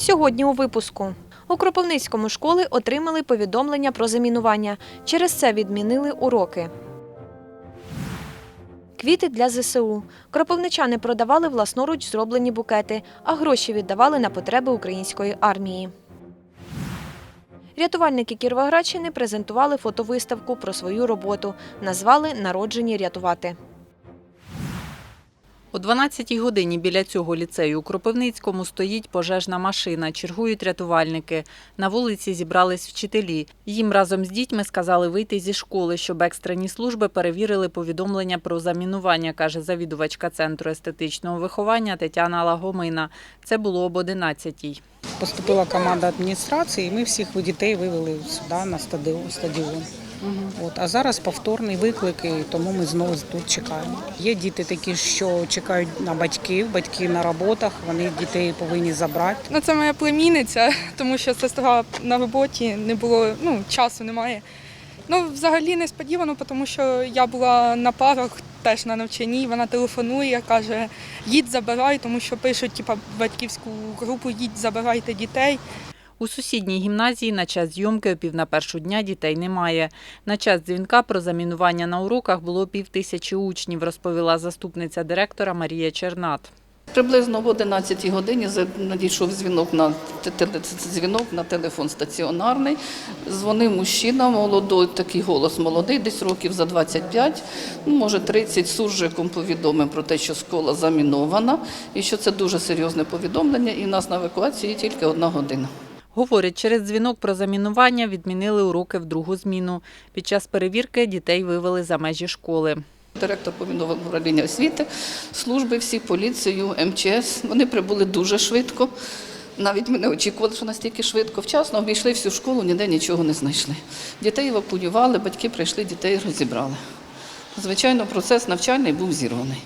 Сьогодні у випуску. У Кропивницькому школи отримали повідомлення про замінування. Через це відмінили уроки. Квіти для ЗСУ. Кропивничани продавали власноруч зроблені букети, а гроші віддавали на потреби української армії. Рятувальники Кіровоградщини презентували фотовиставку про свою роботу. Назвали Народжені рятувати. О 12-й годині біля цього ліцею у Кропивницькому стоїть пожежна машина, чергують рятувальники. На вулиці зібрались вчителі. Їм разом з дітьми сказали вийти зі школи, щоб екстрені служби перевірили повідомлення про замінування, каже завідувачка Центру естетичного виховання Тетяна Лагомина. Це було об 11-й. Поступила команда адміністрації, і ми всіх дітей вивели сюди на стадіон. От, а зараз повторний виклик, і тому ми знову тут чекаємо. Є діти такі, що чекають на батьків, батьки на роботах, вони дітей повинні забрати. Ну, це моя племінниця, тому що сестра на роботі не було, ну, часу немає. Ну, взагалі несподівано, тому що я була на парах теж на навчанні, вона телефонує, каже, їдь забирай, тому що пишуть типа, батьківську групу, їдь забирайте дітей. У сусідній гімназії на час зйомки о пів на першу дня дітей немає. На час дзвінка про замінування на уроках було пів тисячі учнів, розповіла заступниця директора Марія Чернат. Приблизно в 11 годині надійшов дзвінок на дзвінок на телефон стаціонарний. Дзвонив мужчина, молодий, такий голос молодий, десь років за 25, ну, може 30, суржиком повідомив про те, що школа замінована і що це дуже серйозне повідомлення, і в нас на евакуації тільки одна година. Говорять, через дзвінок про замінування відмінили уроки в другу зміну. Під час перевірки дітей вивели за межі школи. Директор повідомив управління освіти, служби всі, поліцію, МЧС. Вони прибули дуже швидко. Навіть ми не очікували, що настільки швидко. Вчасно обійшли всю школу, ніде нічого не знайшли. Дітей евакуювали, батьки прийшли, дітей розібрали. Звичайно, процес навчальний був зірваний.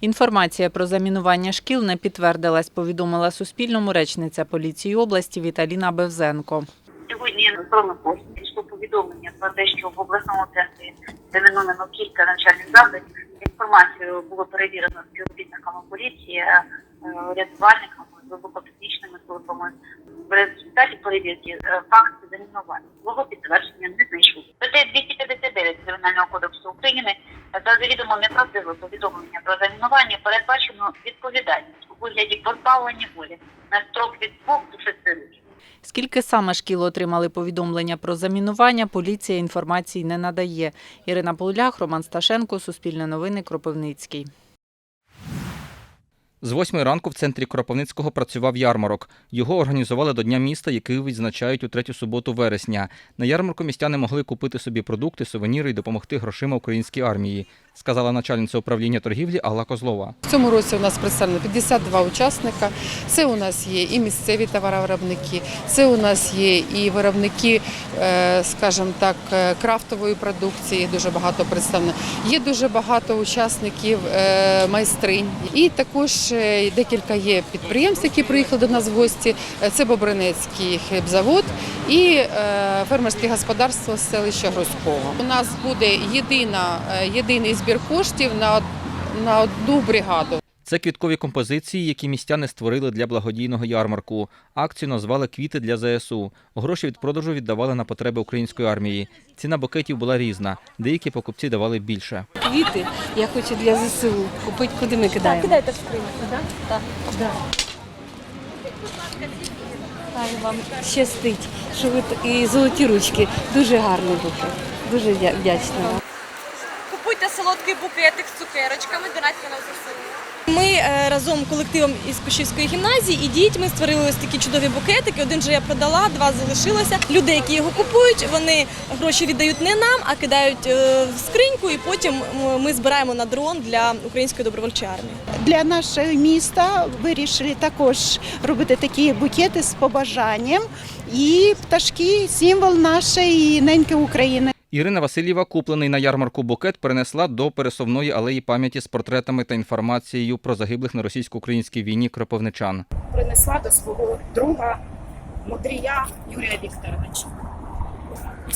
Інформація про замінування шкіл не підтвердилась, повідомила Суспільному речниця поліції області Віталіна Бевзенко. Сьогодні сторони пост пішло повідомлення про те, що в обласному центрі заміновано кілька навчальних закладів. Інформацію було перевірено співробітниками поліції, рятувальниками, вибухотехнічними службами. В результаті перевірки е, факт замінування свого підтвердження не знайшов. Стаття 259 Кримінального кодексу України за завідомо неправдиве повідомлення про замінування передбачено відповідальність у вигляді позбавлення волі на строк від 2 до 6 років. Скільки саме шкіл отримали повідомлення про замінування, поліція інформації не надає. Ірина Полулях, Роман Сташенко, Суспільне новини, Кропивницький. З восьмої ранку в центрі Кропивницького працював ярмарок. Його організували до Дня міста, який відзначають у третю суботу вересня. На ярмарку містяни могли купити собі продукти, сувеніри і допомогти грошима українській армії, сказала начальниця управління торгівлі Алла Козлова. В цьому році у нас представлено 52 учасника. Це у нас є і місцеві товаровиробники, це у нас є і виробники, е, скажімо так, е, крафтової продукції. Дуже багато представлено. Є дуже багато учасників е, майстринь. І також декілька є підприємств, які приїхали до нас в гості. Е, Це Бобринецький хлібзавод і е, фермерське господарство селища Грузького. У нас буде єдина, е, єдиний збір коштів на, на одну бригаду. Це квіткові композиції, які містяни створили для благодійного ярмарку. Акцію назвали Квіти для ЗСУ. Гроші від продажу віддавали на потреби української армії. Ціна букетів була різна. Деякі покупці давали більше. квіти. Я хочу для ЗСУ купити, куди ми кидаємо. кидайте в скриньку, так? Так. Хай вам щастить, що ви і золоті ручки. Дуже гарний букет. Дуже вдя- вдячна вам. Купуйте солодкий букетик з цукерочками, донатьте на ЗСУ. Ми е, разом колективом із Пишівської гімназії і дітьми створили ось такі чудові букетики. Один же я продала, два залишилося. Люди, які його купують, вони гроші віддають не нам, а кидають е, в скриньку, і потім ми збираємо на дрон для української добровольчої армії. Для нашого міста вирішили також робити такі букети з побажанням. І пташки символ нашої неньки України. Ірина Васильєва, куплений на ярмарку букет, перенесла до пересувної алеї пам'яті з портретами та інформацією про загиблих на російсько-українській війні кропивничан. принесла до свого друга мудрія Юрія Вікторовича.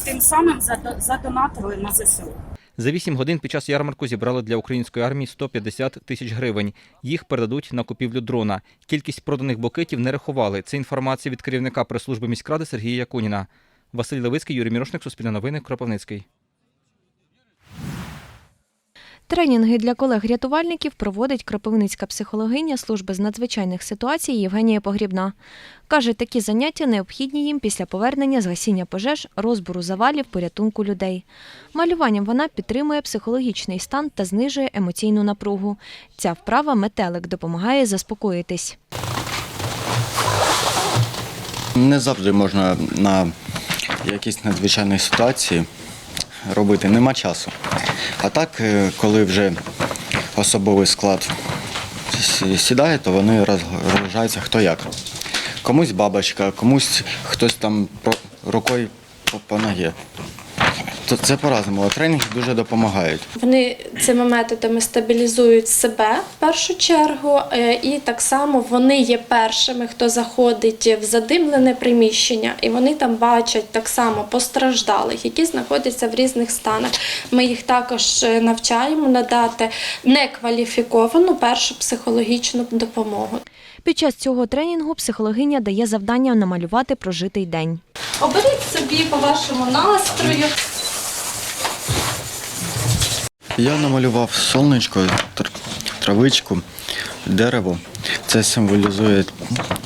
Тим самим задонатили на ЗСУ. За 8 годин під час ярмарку зібрали для української армії 150 тисяч гривень. Їх передадуть на купівлю дрона. Кількість проданих букетів не рахували. Це інформація від керівника прес-служби міськради Сергія Якуніна. Василь Левицький, Юрій Мірошник, Суспільне новини, Кропивницький. Тренінги для колег-рятувальників проводить кропивницька психологиня служби з надзвичайних ситуацій Євгенія Погрібна. Каже, такі заняття необхідні їм після повернення з гасіння пожеж, розбору завалів, порятунку людей. Малюванням вона підтримує психологічний стан та знижує емоційну напругу. Ця вправа метелик допомагає заспокоїтись. Не завжди можна на якісь надзвичайні ситуації робити, нема часу. А так, е, коли вже особовий склад сідає, то вони розгружаються хто як. Комусь бабочка, комусь хтось там рукою по, ногі. То це по-разному. Тренінги дуже допомагають. Вони цими методами стабілізують себе в першу чергу, е, і так само вони є першими, хто заходить в задимлене приміщення, і вони там бачать так само постраждалих, які знаходяться в різних станах. Ми їх також е, навчаємо надати некваліфіковану першу психологічну допомогу. Під час цього тренінгу психологиня дає завдання намалювати прожитий день. Оберіть собі по вашому настрою. Я намалював сонечко, тр- травичку, дерево. Це символізує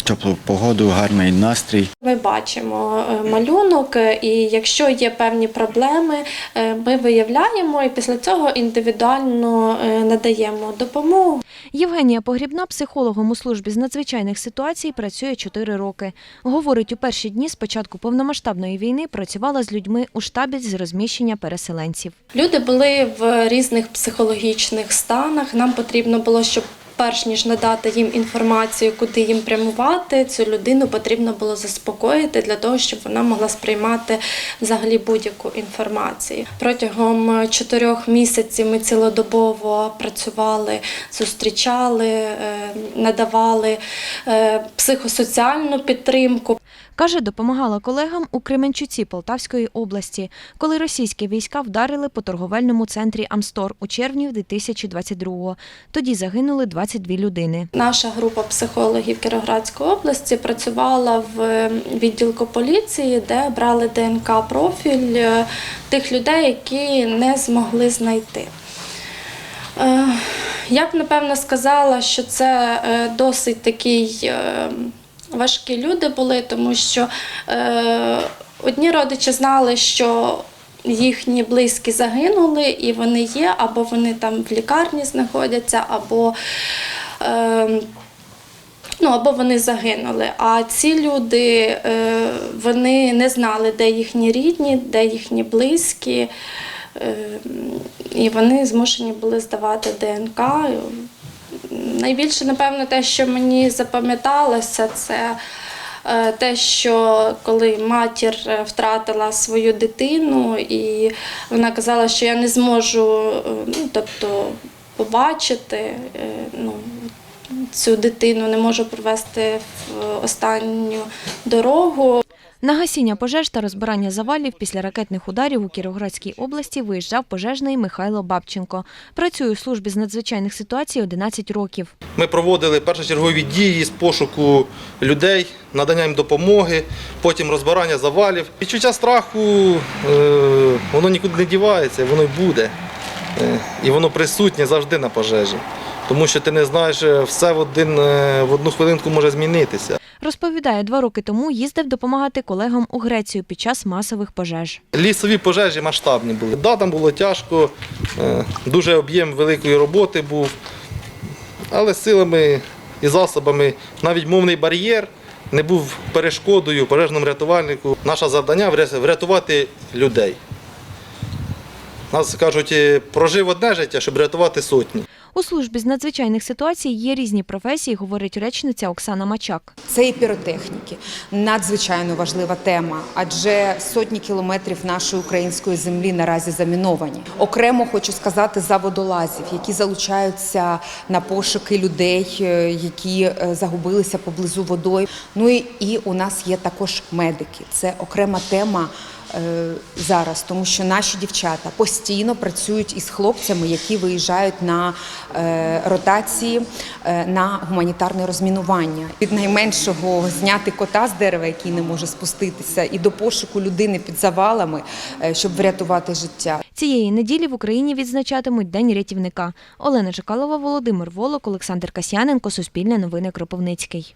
теплу погоду, гарний настрій. Ми бачимо е, малюнок, е, і якщо є певні проблеми, е, ми виявляємо і після цього індивідуально надаємо допомогу. Євгенія Погрібна психологом у службі з надзвичайних ситуацій працює 4 роки. Говорить, у перші дні з початку повномасштабної війни працювала з людьми у штабі з розміщення переселенців. Люди були в різних психологічних станах. Нам потрібно було, щоб перш ніж надати їм інформацію, куди їм прямувати, цю людину потрібно було заспокоїти для того, щоб вона могла сприймати взагалі будь-яку інформацію. Протягом чотирьох місяців ми цілодобово працювали, зустрічали, е, надавали е, психосоціальну підтримку. Каже, допомагала колегам у Кременчуці Полтавської області, коли російські війська вдарили по торговельному центрі Амстор у червні 2022-го. Тоді загинули 22 людини. Наша група психологів Кіровоградської області працювала в відділку поліції, де брали ДНК профіль е, тих людей, які не змогли знайти. Е, Я б напевно сказала, що це е, досить такий важкі люди були, тому що е, одні родичі знали, що їхні близькі загинули, і вони є, або вони там в лікарні знаходяться, або е, Ну, або вони загинули. А ці люди е, вони не знали, де їхні рідні, де їхні близькі, е, і вони змушені були здавати ДНК. Найбільше, напевно, те, що мені запам'яталося, це е, те, що коли матір е, втратила свою дитину, і вона казала, що я не зможу е, ну, тобто, побачити. Ну, цю дитину не можу провести в останню дорогу. На гасіння пожеж та розбирання завалів після ракетних ударів у Кіровоградській області виїжджав пожежний Михайло Бабченко. Працює у службі з надзвичайних ситуацій 11 років. Ми проводили першочергові дії з пошуку людей, надання їм допомоги, потім розбирання завалів. Відчуття страху е, воно нікуди не дівається, воно й буде. Е, І воно присутнє завжди на пожежі. Тому що ти не знаєш, е, все в, один, е, в одну хвилинку може змінитися. Розповідає, два роки тому їздив допомагати колегам у Грецію під час масових пожеж. Лісові пожежі масштабні були. Да, там було тяжко, е, дуже об'єм великої роботи був. Але силами і засобами навіть мовний бар'єр не був перешкодою пожежному рятувальнику. Наше завдання врятувати людей. Нас кажуть, прожив одне життя, щоб рятувати сотні. У службі з надзвичайних ситуацій є різні професії, говорить речниця Оксана Мачак. Це і піротехніки. Надзвичайно важлива тема, адже сотні кілометрів нашої української землі наразі заміновані. Окремо хочу сказати за водолазів, які залучаються на пошуки людей, е, які е, загубилися поблизу водою. Ну і, і у нас є також медики. Це окрема тема. Е, зараз, тому що наші дівчата постійно працюють із хлопцями, які виїжджають на е, ротації е, на гуманітарне розмінування. Від найменшого зняти кота з дерева, який не може спуститися, і до пошуку людини під завалами, щоб врятувати життя. Цієї неділі в Україні відзначатимуть День рятівника. Олена Чекалова, Володимир Волок, Олександр Касьяненко, Суспільне новини Кропивницький.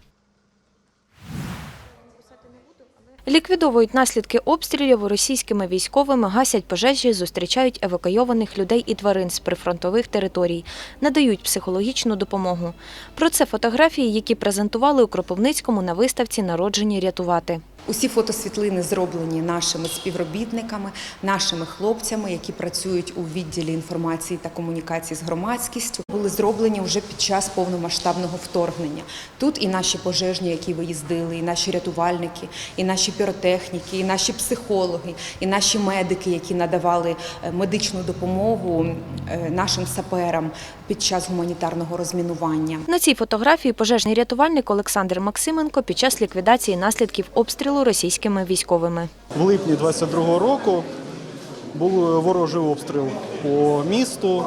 Ліквідовують наслідки обстрілів російськими військовими, гасять пожежі, зустрічають евакуйованих людей і тварин з прифронтових територій, надають психологічну допомогу. Про це фотографії, які презентували у Кропивницькому на виставці Народжені рятувати. Усі фотосвітлини зроблені нашими співробітниками, нашими хлопцями, які працюють у відділі інформації та комунікації з громадськістю, були зроблені вже під час повномасштабного вторгнення. Тут і наші пожежні, які виїздили, і наші рятувальники, і наші піротехніки, і наші психологи, і наші медики, які надавали е, медичну допомогу е, нашим саперам під час гуманітарного розмінування. На цій фотографії пожежний рятувальник Олександр Максименко під час ліквідації наслідків обстрілу російськими військовими. В липні 22-го року був ворожий обстріл по місту,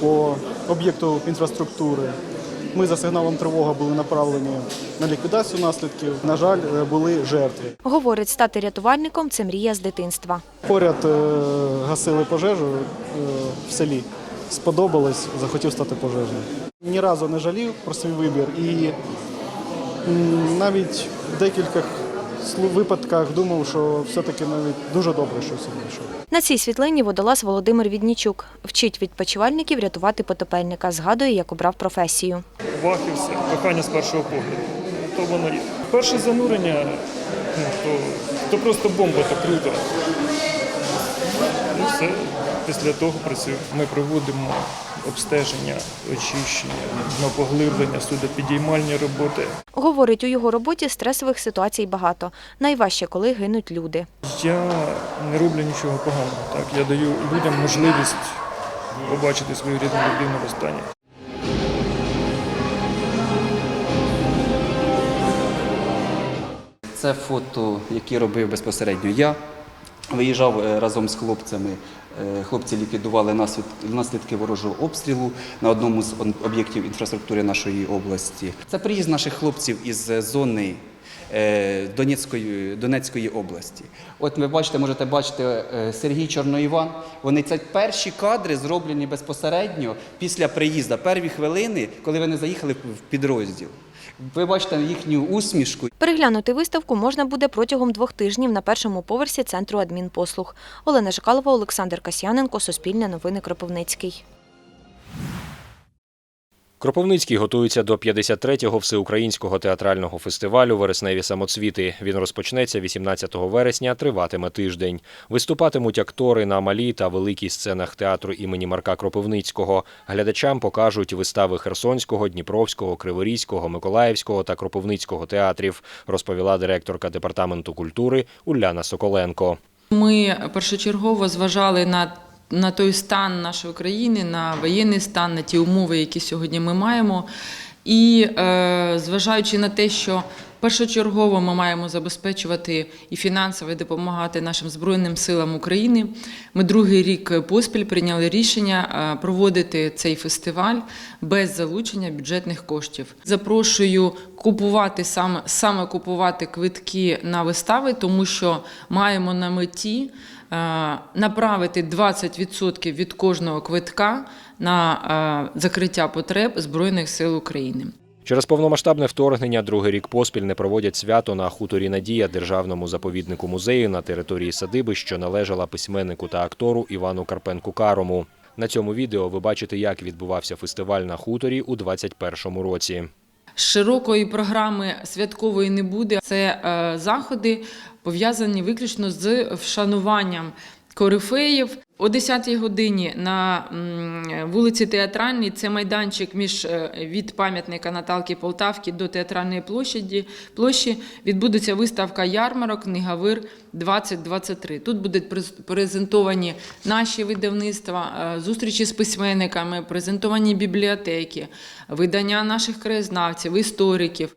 по об'єкту інфраструктури. Ми за сигналом тривога були направлені на ліквідацію наслідків. На жаль, е, були жертви. Говорить, стати рятувальником це мрія з дитинства. Поряд е, гасили пожежу е, в селі. Сподобалось, захотів стати пожежним. Ні разу не жалів про свій вибір і навіть в декількох випадках думав, що все-таки навіть дуже добре, що це вийшов. На цій світлині водолаз Володимир Віднічук вчить відпочивальників рятувати потопельника. Згадує, як обрав професію. Вахівся, кохання з першого погляду. То воно є. Перше занурення, ну, то, то просто бомба, то круто. І все. Після того. Ми проводимо обстеження, очищення, днопоглиблення, судопідіймальні роботи. Говорить, у його роботі стресових ситуацій багато. Найважче, коли гинуть люди. Я не роблю нічого поганого. Так? Я даю людям можливість побачити свою рідну людину в останнє. Це фото, які робив безпосередньо я. Виїжджав е, разом з хлопцями. Е, Хлопці ліквідували наслід- наслідки ворожого обстрілу на одному з об'єктів інфраструктури нашої області. Це приїзд наших хлопців із зони е, Донецької, Донецької області. От ви бачите, можете бачити Сергій Чорноїван. Вони це перші кадри зроблені безпосередньо після приїзду, перві хвилини, коли вони заїхали в підрозділ. Ви бачите їхню усмішку. Переглянути виставку можна буде протягом двох тижнів на першому поверсі центру адмінпослуг. Олена Жикалова, Олександр Касьяненко, Суспільне новини Кропивницький. Кропивницький готується до 53-го всеукраїнського театрального фестивалю Вересневі самоцвіти. Він розпочнеться 18 вересня, триватиме тиждень. Виступатимуть актори на малій та великій сценах театру імені Марка Кропивницького. Глядачам покажуть вистави Херсонського, Дніпровського, Криворізького, Миколаївського та Кропивницького театрів, розповіла директорка департаменту культури Уляна Соколенко. Ми першочергово зважали на на той стан нашої країни, на воєнний стан, на ті умови, які сьогодні ми маємо. І е, зважаючи на те, що першочергово ми маємо забезпечувати і фінансово допомагати нашим Збройним силам України, ми другий рік поспіль прийняли рішення е, проводити цей фестиваль без залучення бюджетних коштів. Запрошую купувати саме, саме купувати квитки на вистави, тому що маємо на меті направити 20% від кожного квитка на е, закриття потреб Збройних сил України. Через повномасштабне вторгнення другий рік поспіль не проводять свято на хуторі Надія державному заповіднику музею на території садиби, що належала письменнику та актору Івану Карпенку Карому. На цьому відео ви бачите, як відбувався фестиваль на хуторі у 2021 році. Широкої програми святкової не буде. Це е, заходи пов'язані виключно з вшануванням корифеїв. О 10-й годині на вулиці Театральній це майданчик між е, від пам'ятника Наталки Полтавки до театральної площаді. Площі відбудеться виставка ярмарок Книговир 2023. Тут будуть презентовані наші видавництва, е, зустрічі з письменниками, презентовані бібліотеки, видання наших краєзнавців, істориків.